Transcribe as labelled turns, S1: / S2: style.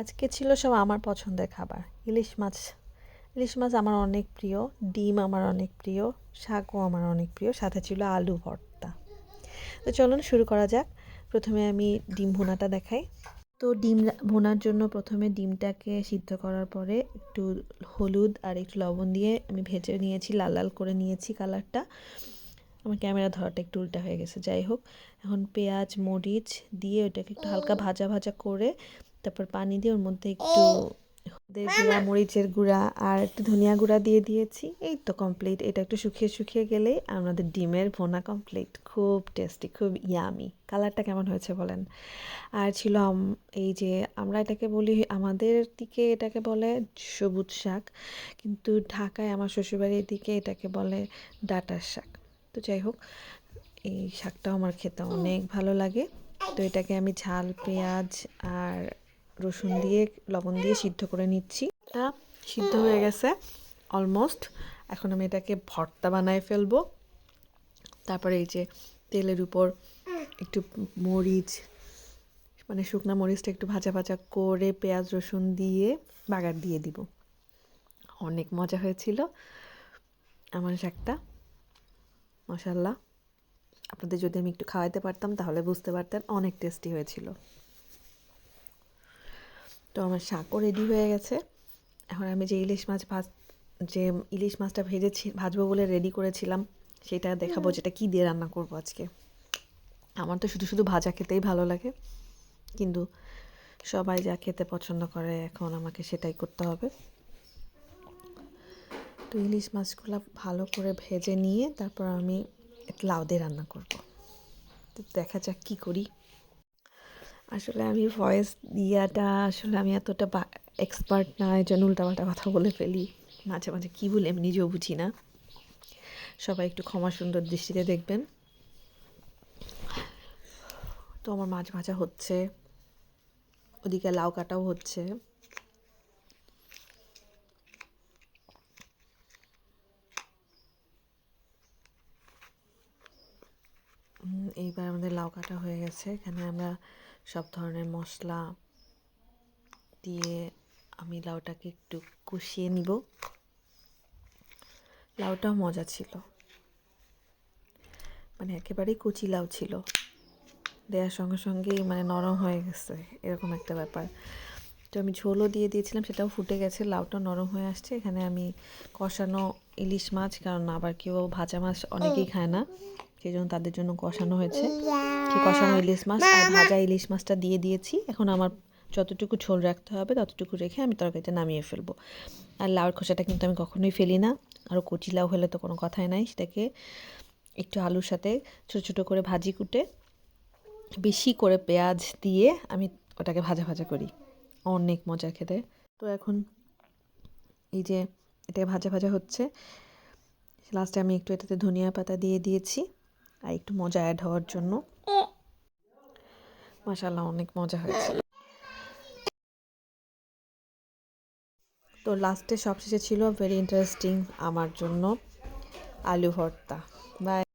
S1: আজকে ছিল সব আমার পছন্দের খাবার। ইলিশ মাছ ইলিশ মাছ আমার অনেক প্রিয়, ডিম আমার অনেক প্রিয়, শাকও আমার অনেক প্রিয়, সাথে ছিল আলু ভর্তা। তো চলুন শুরু করা যাক। প্রথমে আমি ডিম ভুনাটা দেখাই। তো ডিম ভুনার জন্য প্রথমে ডিমটাকে সিদ্ধ করার পরে একটু হলুদ আর একটু লবণ দিয়ে আমি ভেজে নিয়েছি, লাল লাল করে নিয়েছি কালারটা। আমার ক্যামেরা ধরাটা একটু উল্টা হয়ে গেছে, যাই হোক। এখন পেঁয়াজ, মরিচ দিয়ে ওটাকে একটু হালকা ভাজা ভাজা করে তারপর পানি দিয়ে ওর মধ্যে একটু হলুদের গুঁড়া মরিচের গুঁড়া আর একটু ধনিয়া গুঁড়া দিয়ে দিয়েছি। এই তো কমপ্লিট এটা একটু শুকিয়ে শুকিয়ে গেলেই আমাদের ডিমের ভোনা কমপ্লিট খুব টেস্টি খুব ইয়ামি কালারটা কেমন হয়েছে বলেন? আর ছিল এই যে আমরা এটাকে বলি আমাদের দিকে এটাকে বলে সবুজ শাক কিন্তু ঢাকায় আমার শ্বশুরবাড়ির দিকে এটাকে বলে ডাঁটার শাক। তো যাই হোক এই শাকটাও আমার খেতে অনেক ভালো লাগে। তো এটাকে আমি ঝাল পেঁয়াজ আর রসুন দিয়ে, লবণ দিয়ে সিদ্ধ করে নিচ্ছি। এটা সিদ্ধ হয়ে গেছে অলমোস্ট এখন আমি এটাকে ভর্তা বানায় ফেলব। তারপরে এই যে তেলের উপর একটু মরিচ মানে শুকনো মরিচটা একটু ভাজা ভাজা করে পেঁয়াজ, রসুন দিয়ে বাগার দিয়ে দিব। অনেক মজা হয়েছিল। আমার শাকটা মশাল্লাহ আপনাদের যদি আমি একটু খাওয়াইতে পারতাম, তাহলে বুঝতে পারতেন অনেক টেস্টি হয়েছিল। তো আমার শাকও রেডি হয়ে গেছে। এখন আমি যে ইলিশ মাছ ভাজ যে ইলিশ মাছটা ভেজেছি ভাজবো বলে রেডি করেছিলাম সেটা দেখাবো যেটা কী দিয়ে রান্না করব আজকে। আমার তো শুধু শুধু ভাজা খেতেই ভালো লাগে কিন্তু সবাই যা খেতে পছন্দ করে এখন আমাকে সেটাই করতে হবে। তো ইলিশ মাছগুলো ভালো করে ভেজে নিয়ে তারপর আমি লাউ দিয়ে রান্না করব। তো দেখা যাক কী করি। আসলে আমি ভয়েস দিয়াটা আসলে আমি এতটা এক্সপার্ট না, এই জন্য উল্টাপাল্টা কথা বলে ফেলি। মাঝে মাঝে কী বলে আমি নিজেও বুঝি না। সবাই একটু ক্ষমা সুন্দর দৃষ্টিতে দেখবেন। তো আমার মাছ ভাজা হচ্ছে। ওদিকে লাউ কাটাও হচ্ছে। এইবার আমাদের লাউ কাটা হয়ে গেছে। এখানে আমরা সব ধরনের মশলা দিয়ে আমি লাউটাকে একটু কষিয়ে নিব। লাউটাও মজা ছিল। মানে একেবারেই কচি লাউ ছিল। দেওয়ার সঙ্গে সঙ্গেই মানে নরম হয়ে গেছে। এরকম একটা ব্যাপার। তো আমি ঝোলও দিয়ে দিয়েছিলাম সেটাও ফুটে গেছে লাউটা নরম হয়ে আসছে। এখানে আমি কষানো ইলিশ মাছ কারণ আবার কেউ ভাজা মাছ অনেকেই খায় না সেই জন্য তাদের জন্য কষানো হয়েছে। সেই কষানো ইলিশ মাছ? আর ভাজা ইলিশ মাছটা দিয়ে দিয়েছি। এখন আমার যতটুকু ঝোল রাখতে হবে ততটুকু রেখে আমি তরকারিটা নামিয়ে ফেলব। আর লাউর খোসাটা কিন্তু আমি কখনোই ফেলি না। আরও কচি লাউ হলে তো কোনো কথাই নাই সেটাকে একটু আলুর সাথে ছোটো ছোটো করে ভাজি কুটে বেশি করে পেঁয়াজ দিয়ে আমি ওটাকে ভাজা ভাজা করি। অনেক মজা খেতে। তো এখন এই যে এটা ভাজা ভাজা হচ্ছে, লাস্টে আমি একটু এটাতে ধনিয়া পাতা দিয়ে দিয়েছি, আর একটু মজা অ্যাড হওয়ার জন্য। মাশাল্লাহ অনেক মজা হয়েছে। তো লাস্টে সবশেষে ছিল ভেরি ইন্টারেস্টিং আমার জন্য আলু ভর্তা। বাই